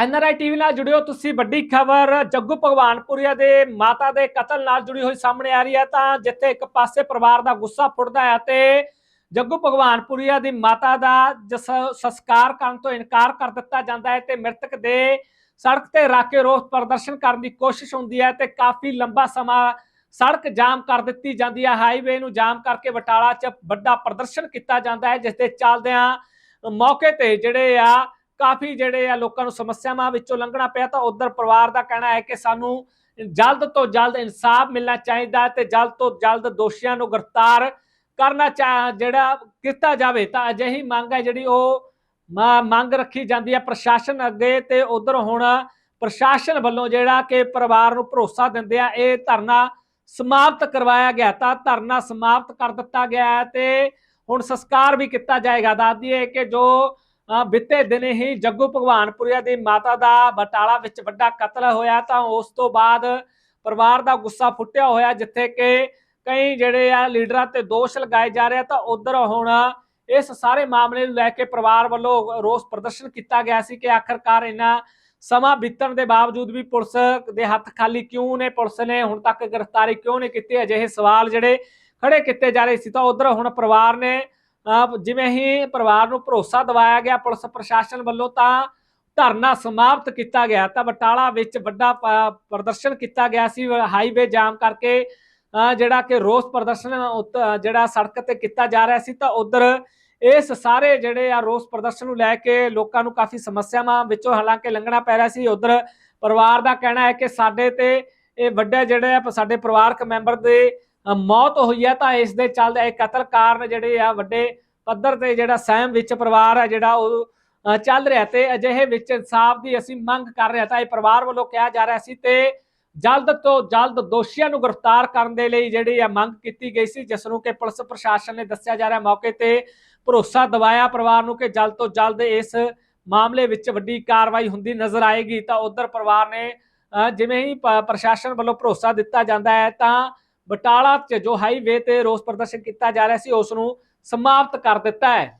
NRI TV ਨਾਲ ਜੁੜਿਓ ਤੁਸੀਂ। ਵੱਡੀ ਖਬਰ, ਜੱਗੂ ਭਗਵਾਨਪੁਰੀਆ ਦੇ ਮਾਤਾ ਦੇ ਕਤਲ ਨਾਲ ਜੁੜੀ ਹੋਈ ਸਾਹਮਣੇ ਆ ਰਹੀ ਹੈ ਤਾਂ ਜਿੱਥੇ ਇੱਕ ਪਾਸੇ ਪਰਿਵਾਰ ਦਾ ਗੁੱਸਾ ਫੁੱਟਦਾ ਹੈ ਤੇ ਜੱਗੂ ਭਗਵਾਨਪੁਰੀਆ ਦੀ ਮਾਤਾ ਦਾ ਜਸ ਸੰਸਕਾਰ ਕਰਨ ਤੋਂ ਇਨਕਾਰ ਕਰ ਦਿੱਤਾ ਜਾਂਦਾ ਹੈ ਤੇ ਮ੍ਰਿਤਕ ਦੇ ਸੜਕ ਤੇ ਰੱਖ ਕੇ ਰੋਸ ਪ੍ਰਦਰਸ਼ਨ ਕਰਨ ਦੀ ਕੋਸ਼ਿਸ਼ ਹੁੰਦੀ ਹੈ ਤੇ ਕਾਫੀ ਲੰਬਾ ਸਮਾਂ ਸੜਕ ਜਾਮ ਕਰ ਦਿੱਤੀ ਜਾਂਦੀ ਹੈ। ਹਾਈਵੇ ਨੂੰ ਜਾਮ ਕਰਕੇ ਬਟਾਲਾ 'ਚ ਵੱਡਾ ਪ੍ਰਦਰਸ਼ਨ ਕੀਤਾ ਜਾਂਦਾ ਹੈ, ਜਿਸ ਦੇ ਚੱਲਦਿਆਂ ਮੌਕੇ ਤੇ ਜਿਹੜੇ ਆ ਕਾਫੀ ਜਿਹੜੇ ਆ ਲੋਕਾਂ ਨੂੰ ਸਮੱਸਿਆਵਾਂ ਵਿੱਚੋਂ ਲੰਘਣਾ ਪਿਆ ਤਾਂ ਉਧਰ ਪਰਿਵਾਰ ਦਾ ਕਹਿਣਾ ਹੈ ਕਿ ਸਾਨੂੰ ਜਲਦ ਤੋਂ ਜਲਦ ਇਨਸਾਫ ਮਿਲਣਾ ਚਾਹੀਦਾ ਤੇ ਜਲਦ ਤੋਂ ਜਲਦ ਦੋਸ਼ੀਆਂ ਨੂੰ ਗ੍ਰਿਫਤਾਰ ਕਰਨਾ ਜਿਹੜਾ ਕੀਤਾ ਜਾਵੇ ਤਾਂ ਅਜਿਹੀ ਮੰਗ ਹੈ ਜਿਹੜੀ ਉਹ ਮੰਗ ਰੱਖੀ ਜਾਂਦੀ ਹੈ ਪ੍ਰਸ਼ਾਸਨ ਅੱਗੇ ਤੇ ਉਧਰ ਹੁਣ ਪ੍ਰਸ਼ਾਸਨ ਵੱਲੋਂ ਜਿਹੜਾ ਕਿ ਪਰਿਵਾਰ ਨੂੰ ਭਰੋਸਾ ਦਿੰਦੇ ਆ, ਇਹ ਧਰਨਾ ਸਮਾਪਤ ਕਰਵਾਇਆ ਗਿਆ ਤਾਂ ਧਰਨਾ ਸਮਾਪਤ ਕਰ ਦਿੱਤਾ ਗਿਆ ਹੈ ਤੇ ਹੁਣ ਸੰਸਕਾਰ ਵੀ ਕੀਤਾ ਜਾਏਗਾ। ਦੱਸ ਦਈਏ ਕਿ ਜੋ ਬੀਤੇ ਦਿਨ ਹੀ ਜੱਗੂ ਭਗਵਾਨਪੁਰੀਆ ਦੀ ਮਾਤਾ ਦਾ ਬਟਾਲਾ ਵਿੱਚ ਵੱਡਾ ਕਤਲ ਹੋਇਆ ਤਾਂ ਉਸ ਤੋਂ ਬਾਅਦ ਪਰਿਵਾਰ ਦਾ ਗੁੱਸਾ ਫੁੱਟਿਆ ਹੋਇਆ, ਜਿੱਥੇ ਕਿ ਕਈ ਜਿਹੜੇ ਆ ਲੀਡਰਾਂ ਤੇ ਦੋਸ਼ ਲਗਾਏ ਜਾ ਰਹੇ ਤਾਂ ਉਧਰ ਹੁਣ ਇਸ ਸਾਰੇ ਮਾਮਲੇ ਨੂੰ ਲੈ ਕੇ ਪਰਿਵਾਰ ਵੱਲੋਂ ਰੋਸ ਪ੍ਰਦਰਸ਼ਨ ਕੀਤਾ ਗਿਆ ਸੀ ਕਿ ਆਖਰਕਾਰ ਇਹਨਾਂ ਸਮਾਂ ਬੀਤਣ ਦੇ ਬਾਵਜੂਦ ਵੀ ਪੁਲਿਸ ਦੇ ਹੱਥ ਖਾਲੀ ਕਿਉਂ ਨੇ, ਪੁਲਿਸ ਨੇ ਹੁਣ ਤੱਕ ਗ੍ਰਿਫਤਾਰੀ ਕਿਉਂ ਨਹੀਂ ਕੀਤੀ? ਅਜਿਹੇ ਸਵਾਲ ਜਿਹੜੇ ਖੜੇ ਕੀਤੇ ਜਾ ਰਹੇ ਸੀ ਤਾਂ ਉਧਰ ਹੁਣ ਪਰਿਵਾਰ ਨੇ ਜਿਵੇਂ ਹੀ ਪਰਿਵਾਰ ਨੂੰ ਭਰੋਸਾ ਦਿਵਾਇਆ ਗਿਆ ਪੁਲਿਸ ਪ੍ਰਸ਼ਾਸਨ ਵੱਲੋਂ ਤਾਂ ਧਰਨਾ ਸਮਾਪਤ ਕੀਤਾ ਗਿਆ, ਤਾਂ ਬਟਾਲਾ ਵਿੱਚ ਵੱਡਾ ਪ੍ਰਦਰਸ਼ਨ ਕੀਤਾ ਗਿਆ ਸੀ, ਹਾਈਵੇ ਜਾਮ ਕਰਕੇ ਜਿਹੜਾ ਕਿ ਰੋਸ ਪ੍ਰਦਰਸ਼ਨ ਜਿਹੜਾ ਸੜਕ ਤੇ ਕੀਤਾ ਜਾ ਰਿਹਾ ਸੀ, ਤਾਂ ਉਧਰ ਇਸ ਸਾਰੇ ਜਿਹੜੇ ਆ ਰੋਸ ਪ੍ਰਦਰਸ਼ਨ ਨੂੰ ਲੈ ਕੇ ਲੋਕਾਂ ਨੂੰ ਕਾਫੀ ਸਮੱਸਿਆਵਾਂ ਵਿੱਚੋਂ ਹਾਲਾਂਕਿ ਲੰਘਣਾ ਪੈ ਰਿਹਾ ਸੀ, ਉਧਰ ਪਰਿਵਾਰ ਦਾ ਕਹਿਣਾ ਹੈ ਕਿ ਸਾਡੇ ਤੇ ਇਹ ਵੱਡੇ ਜਿਹੜੇ ਆ ਸਾਡੇ ਪਰਿਵਾਰਕ ਮੈਂਬਰ ਦੇ ਮੌਤ ਹੋਈ ਹੈ ਤਾਂ ਇਸ ਦੇ ਚੱਲਦੇ ਇਹ ਕਤਲ ਕਾਰਨ ਜਿਹੜੇ ਆ ਵੱਡੇ ਪੱਧਰ ਤੇ ਜਿਹੜਾ ਸਹਿਮ ਵਿੱਚ ਪਰਿਵਾਰ ਹੈ ਜਿਹੜਾ ਉਹ ਚੱਲ ਰਿਹਾ ਤੇ ਅਜਿਹੇ ਵਿੱਚ ਇਨਸਾਫ ਦੀ ਅਸੀਂ ਮੰਗ ਕਰ ਰਹੇ ਹਾਂ ਤਾਂ ਇਹ ਪਰਿਵਾਰ ਵੱਲੋਂ ਕਿਹਾ ਜਾ ਰਿਹਾ ਸੀ ਤੇ ਜਲਦ ਤੋਂ ਜਲਦ ਦੋਸ਼ੀਆਂ ਨੂੰ ਗ੍ਰਿਫਤਾਰ ਕਰਨ ਦੇ ਲਈ ਜਿਹੜੀ ਆ ਮੰਗ ਕੀਤੀ ਗਈ ਸੀ, ਜਿਸ ਨੂੰ ਕਿ ਪੁਲਿਸ ਪ੍ਰਸ਼ਾਸਨ ਨੇ ਦੱਸਿਆ ਜਾ ਰਿਹਾ ਮੌਕੇ ਤੇ ਭਰੋਸਾ ਦਿਵਾਇਆ ਪਰਿਵਾਰ ਨੂੰ ਕਿ ਜਲਦ ਤੋਂ ਜਲਦ ਇਸ ਮਾਮਲੇ ਵਿੱਚ ਵੱਡੀ ਕਾਰਵਾਈ ਹੁੰਦੀ ਨਜ਼ਰ ਆਏਗੀ ਤਾਂ ਉਧਰ ਪਰਿਵਾਰ ਨੇ ਜਿਵੇਂ ਹੀ ਪ- ਪ੍ਰਸ਼ਾਸਨ ਵੱਲੋਂ ਭਰੋਸਾ ਦਿੱਤਾ ਜਾਂਦਾ ਹੈ ਤਾਂ ਬਟਾਲਾ 'ਚ ਜੋ ਹਾਈਵੇ ਤੇ ਰੋਸ ਪ੍ਰਦਰਸ਼ਨ ਕੀਤਾ ਜਾ ਰਿਹਾ ਸੀ ਉਸ ਨੂੰ ਸਮਾਪਤ ਕਰ ਦਿੱਤਾ ਹੈ।